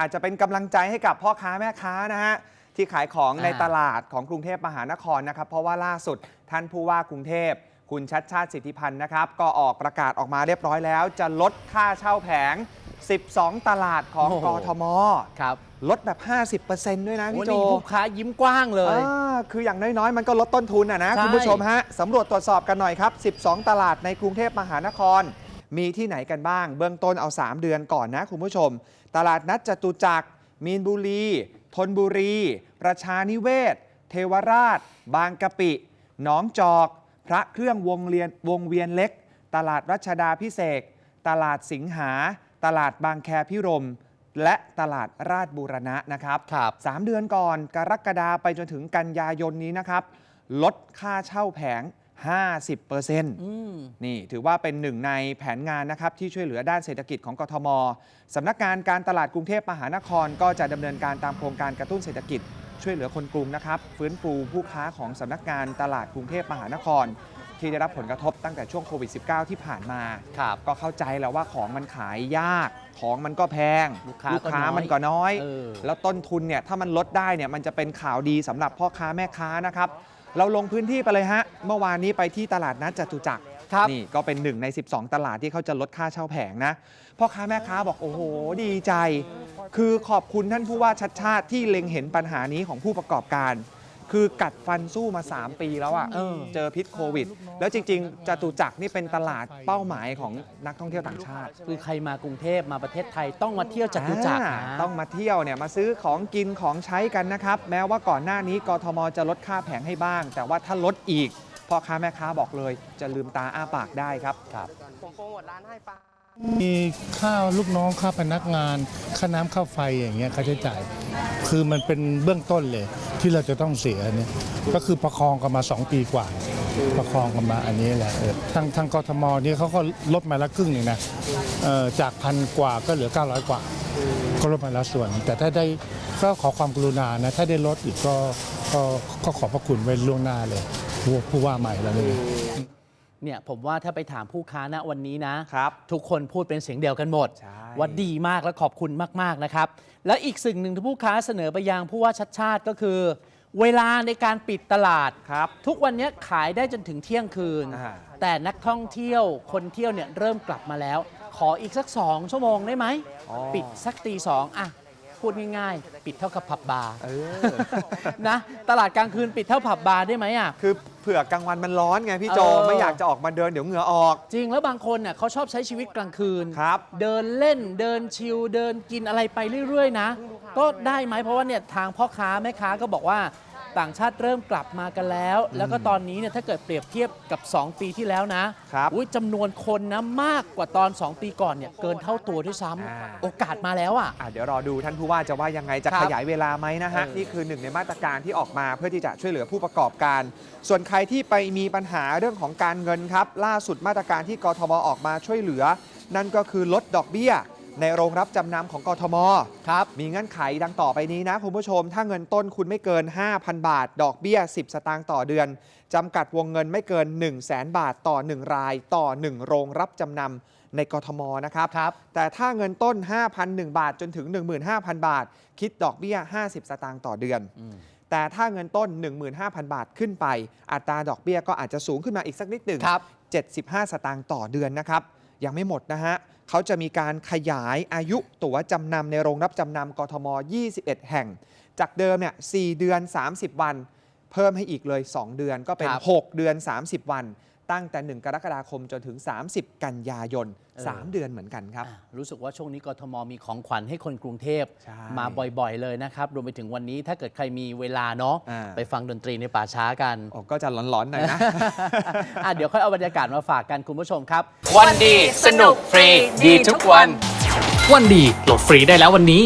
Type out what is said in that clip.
อาจจะเป็นกำลังใจให้กับพ่อค้าแม่ค้านะฮะที่ขายของในอ่าตลาดของกรุงเทพมหานครนะครับ เพราะว่าล่าสุดท่านผู้ว่ากรุงเทพคุณชัดชาติสิทธิพันธ์นะครับ ก็ออกประกาศออกมาเรียบร้อยแล้ว จะลดค่าเช่าแผง 12 ตลาดของโอ้โหกทมครับลดแบบ 50%ด้วยนะโอ้พี่โจนี่ลูกค้ายิ้มกว้างเลยอ่าคืออย่างน้อยๆ มันก็ลดต้นทุนอะนะใช่คุณผู้ชมฮะสำรวจตรวจสอบกันหน่อยครับ 12 ตลาดในกรุงเทพมหานคร มีที่ไหนกันบ้าง เบื้องต้นเอา 3 เดือนก่อนนะคุณผู้ชม ตลาดนัดจตุจักร มีนบุรีธนบุรี ประชานิเวศ เทวราช บางกะปิ หนองจอก พระเครื่องวงเรียนวงเวียนเล็ก ตลาดรัชดาพิเศษกตลาดสิงหา ตลาดบางแคพิรม และตลาดราชบูรณะนะครับครับ3เดือนก่อนกรกฎาไปจนถึงกันยายนนี้นะครับ ลดค่าเช่าแผง 50%อืมนี่ถือว่าเป็นหนึ่งในแผนงานนะครับที่ช่วยเหลือด้านเศรษฐกิจของกทมสำนักงานการตลาดกรุงเทพมหานคร ก็จะดำเนินการตามโครงการกระตุ้นเศรษฐกิจ ช่วยเหลือคนกรุงนะครับ ฟื้นฟูผู้ค้าของสำนักงานตลาดกรุงเทพมหานคร ที่ได้รับผลกระทบตั้งแต่ช่วงโควิด -19 ที่ผ่านมาครับก็เข้าใจแล้วว่าของมันขายยาก ของมันก็แพงลูกค้าก็น้อยมันก็น้อยเออแล้วต้นทุนเนี่ยถ้ามันลดได้เนี่ยมันจะเป็นข่าวดีสำหรับพ่อค้าแม่ค้านะครับ เราลงพื้นที่ไปเลยฮะ เมื่อวานนี้ไปที่ตลาดนัดจตุจักรครับ นี่ก็เป็นหนึ่งใน 12 ตลาดที่เขาจะลดค่าเช่าแผงนะพ่อค้าแม่ค้าบอกโอ้โห ดีใจ คือขอบคุณท่านผู้ว่าชัดชาติที่เล็งเห็นปัญหานี้ของผู้ประกอบการ คือกัดฟันสู้มา 3 ปีแล้วอะเออเจอพิษโควิด แล้วจริง ๆจตุจักรนี่เป็นตลาดเป้าหมายของนักท่องเที่ยวต่างชาติ คือใครมากรุงเทพมาประเทศไทยต้องมาเที่ยวจตุจักรอ่านะต้องมาเที่ยวเนี่ยมาซื้อของกินของใช้กันนะครับ แม้ว่าก่อนหน้านี้กทมจะลดค่าแผงให้บ้าง แต่ว่าถ้าลดอีกพ่อค้าแม่ค้าบอกเลย จะลืมตาอ้าปากได้ครับครับผมโปรโมทร้านให้ปะมีค่าลูกน้องค่าพนักงาน ค่าน้ำค่าไฟอย่างเงี้ยค่าใช้จ่าย คือมันเป็นเบื้องต้นเลย ที่เราจะต้องเสียเนี่ยก็คือประคองกันมา 2 ปีกว่า ประคองกันมาอันนี้แหละเออทางทางกทมนี่เขาก็ลดมาละครึ่งหนึ่งนะเอ่อจากพันกว่าก็เหลือ 900 กว่า ก็ลดมาละส่วน แต่ถ้าได้ก็ขอความกรุณานะถ้าได้ลดอีกก็ก็ก็ขอบพระคุณไว้ล่วงหน้าเลยผู้ผู้ว่าใหม่แล้วนี่ เนี่ยผมว่าถ้าไปถามผู้ค้าณวันนี้นะครับทุกคนพูดเป็นเสียงเดียวกันหมด ใช่ ว่าดีมากและขอบคุณมาก ๆ นะครับ และอีกสิ่งหนึ่งที่ผู้ค้าเสนอไปยังผู้ว่าชัดชาติก็คือ เวลาในการปิดตลาด ครับ ทุกวันนี้ขายได้จนถึงเที่ยงคืน อ่า แต่นักท่องเที่ยวคนเที่ยวเนี่ยเริ่มกลับมาแล้ว ขออีกสักสองชั่วโมงได้ไหม อ๋อ ปิดสักตีสองอะ พูดง่ายๆ ปิดเท่ากับผับบาร์เออ นะ ตลาดกลางคืนปิดเท่าผับบาร์ได้ไหมอะ คือเผื่อกลางวันมันร้อนไงพี่โจเออ ไม่อยากจะออกมาเดินเดี๋ยวเหงื่อออก จริงแล้วบางคนเนี่ยเขาชอบใช้ชีวิตกลางคืน ครับ เดินเล่นเดินชิลเดินกินอะไรไปเรื่อย ๆ นะ ก็ได้ไหมเพราะว่าเนี่ยทางพ่อค้าแม่ค้าก็บอกว่า ต่างชาติเริ่มกลับมากันแล้ว แล้วก็ตอนนี้เนี่ยถ้าเกิดเปรียบเทียบกับ 2 ปีที่แล้วนะครับอุ๊ยจำนวนคนนะมากกว่าตอน 2 ปีก่อนเนี่ยเกินเท่าตัวด้วยซ้อ่าำโอกาสมาแล้วอะ อะเดี๋ยวรอดูท่านผู้ว่าจะว่ายังไงจะครับขยายเวลาไหมนะฮะ เออ นี่คือหนึ่งในมาตรการที่ออกมาเพื่อที่จะช่วยเหลือผู้ประกอบการ ส่วนใครที่ไปมีปัญหาเรื่องของการเงินครับ ล่าสุดมาตรการที่กทมออกมาช่วยเหลือ นั่นก็คือลดดอกเบี้ย ในโรงรับจำนำของกทมครับมีเงื่อนไขดังต่อไปนี้นะคุณผู้ชม ถ้าเงินต้นคุณไม่เกิน 5,000 บาท ดอกเบี้ย 10 สตางค์ต่อเดือนจำกัดวงเงินไม่เกิน 1 0 0 0 0แบาทต่อ 1 ราย ต่อ 1 โรงรับจำนำในกทมนะครับครับแต่ถ้าเงินต้น 5,001 บาทจนถึง 15,000 บาท คิดดอกเบี้ย 50 สตางค์ต่อเดือนอืมแต่ถ้าเงินต้น 15,000 บาทขึ้นไป อัตราดอกเบี้ยก็อาจจะสูงขึ้นมาอีกสักนิดหนึ่งครับ75 สตางค์ต่อเดือนนะครับ ยังไม่หมดนะฮะ เขาจะมีการขยายอายุตั๋วจำนำในโรงรับจำนำกทม 21 แห่ง จากเดิมเนี่ย4เดือน 30 วัน เพิ่มให้อีกเลย 2 เดือนก็เป็น ครับ 6 เดือน 30 วัน ตั้งแต่ 1 กรกฎาคมจนถึง 30 กันยายนเออ3เดือนเหมือนกันครับอะรู้สึกว่าช่วงนี้กทมมีของขวัญให้คนกรุงเทพใช่มาบ่อยๆเลยนะครับ รวมไปถึงวันนี้ถ้าเกิดใครมีเวลาเนาะอ่าไปฟังดนตรีในป่าช้ากันโอ้ก็จะร้อนๆหน่อยนะอะเดี๋ยวค่อยเอาบรรยากาศมาฝากกันคุณผู้ชมครับ วันดีสนุกฟรีดีทุกวัน วันดีโหลดฟรีได้แล้ววันนี้